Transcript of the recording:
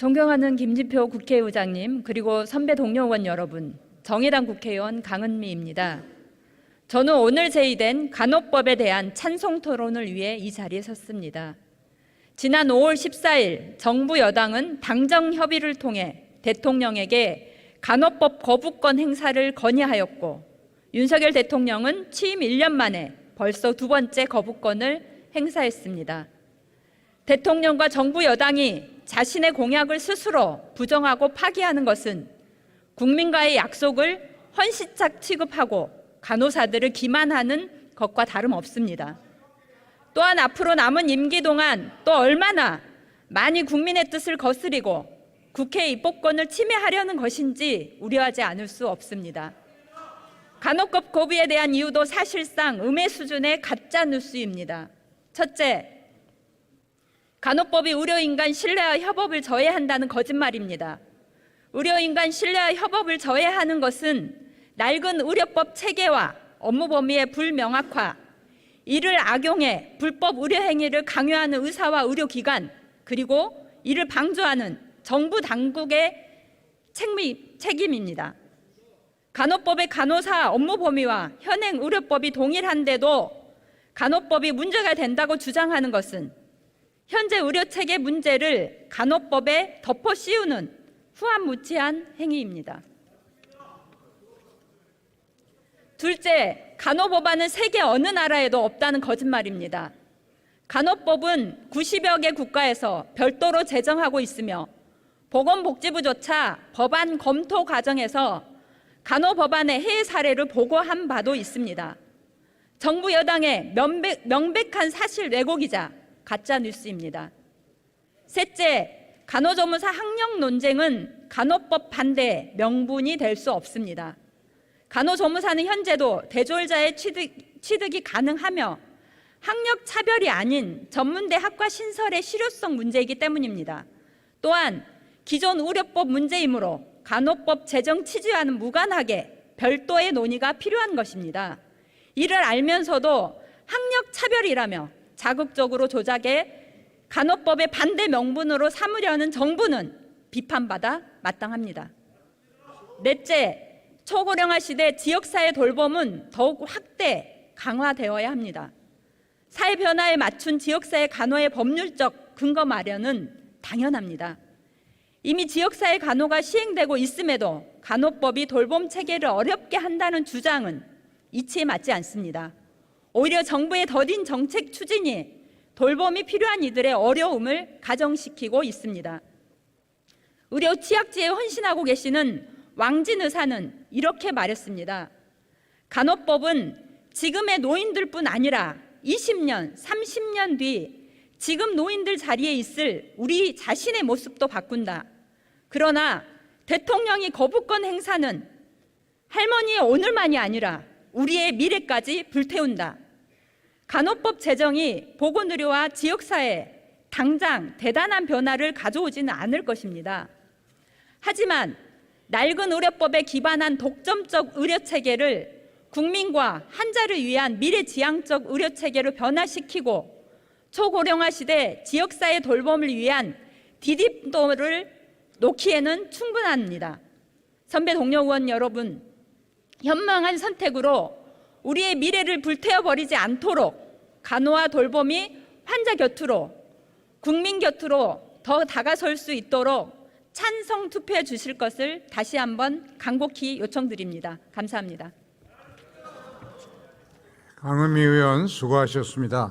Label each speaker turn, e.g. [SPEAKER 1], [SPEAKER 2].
[SPEAKER 1] 존경하는 김진표 국회의장님 그리고 선배 동료 의원 여러분, 정의당 국회의원 강은미입니다. 저는 오늘 제의된 간호법에 대한 찬송 토론을 위해 이 자리에 섰습니다. 지난 5월 14일 정부 여당은 당정 협의를 통해 대통령에게 간호법 거부권 행사를 건의하였고 윤석열 대통령은 취임 1년 만에 벌써 두 번째 거부권을 행사했습니다. 대통령과 정부 여당이 자신의 공약을 스스로 부정하고 파기하는 것은 국민과의 약속을 헌시작 취급하고 간호사들을 기만하는 것과 다름없습니다. 또한 앞으로 남은 임기 동안 또 얼마나 많이 국민의 뜻을 거스리고 국회 입법권을 침해하려는 것인지 우려하지 않을 수 없습니다. 간호법 고비에 대한 이유도 사실상 음해 수준의 가짜 뉴스입니다. 첫째, 간호법이 의료인간 신뢰와 협업을 저해한다는 거짓말입니다. 의료인간 신뢰와 협업을 저해하는 것은 낡은 의료법 체계와 업무 범위의 불명확화, 이를 악용해 불법 의료 행위를 강요하는 의사와 의료기관, 그리고 이를 방조하는 정부 당국의 책임, 책임입니다. 간호법의 간호사 업무 범위와 현행 의료법이 동일한데도 간호법이 문제가 된다고 주장하는 것은 현재 의료 체계 문제를 간호법에 덮어 씌우는 후안무치한 행위입니다. 둘째, 간호법안은 세계 어느 나라에도 없다는 거짓말입니다. 간호법은 90여 개 국가에서 별도로 제정하고 있으며 보건복지부조차 법안 검토 과정에서 간호법안의 해외 사례를 보고한 바도 있습니다. 정부 여당의 명백, 명백한 사실 왜곡이자 가짜 뉴스입니다. 셋째, 간호조무사 학력 논쟁은 간호법 반대 명분이 될 수 없습니다. 간호조무사는 현재도 대졸자의 취득, 취득이 가능하며 학력 차별이 아닌 전문대 학과 신설의 실효성 문제이기 때문입니다. 또한 기존 의료법 문제이므로 간호법 제정 취지와는 무관하게 별도의 논의가 필요한 것입니다. 이를 알면서도 학력 차별이라며 자극적으로 조작해 간호법의 반대 명분으로 삼으려는 정부는 비판받아 마땅합니다. 넷째, 초고령화 시대 지역사회 돌봄은 더욱 확대, 강화되어야 합니다. 사회 변화에 맞춘 지역사회 간호의 법률적 근거 마련은 당연합니다. 이미 지역사회 간호가 시행되고 있음에도 간호법이 돌봄 체계를 어렵게 한다는 주장은 이치에 맞지 않습니다. 오히려 정부의 더딘 정책 추진이 돌봄이 필요한 이들의 어려움을 가정시키고 있습니다. 의료 취약지에 헌신하고 계시는 왕진 의사는 이렇게 말했습니다. 간호법은 지금의 노인들뿐 아니라 20년, 30년 뒤 지금 노인들 자리에 있을 우리 자신의 모습도 바꾼다. 그러나 대통령이 거부권 행사는 할머니의 오늘만이 아니라 우리의 미래까지 불태운다. 간호법 제정이 보건의료와 지역사회에 당장 대단한 변화를 가져오지는 않을 것입니다. 하지만 낡은 의료법에 기반한 독점적 의료 체계를 국민과 환자를 위한 미래지향적 의료 체계로 변화시키고 초고령화 시대 지역사회 돌봄을 위한 디딤돌을 놓기에는 충분합니다. 선배 동료 의원 여러분, 현명한 선택으로 우리의 미래를 불태워 버리지 않도록 간호와 돌봄이 환자 곁으로 국민 곁으로 더 다가설 수 있도록 찬성 투표해 주실 것을 다시 한번 간곡히 요청드립니다. 감사합니다.
[SPEAKER 2] 강은미 의원 수고하셨습니다.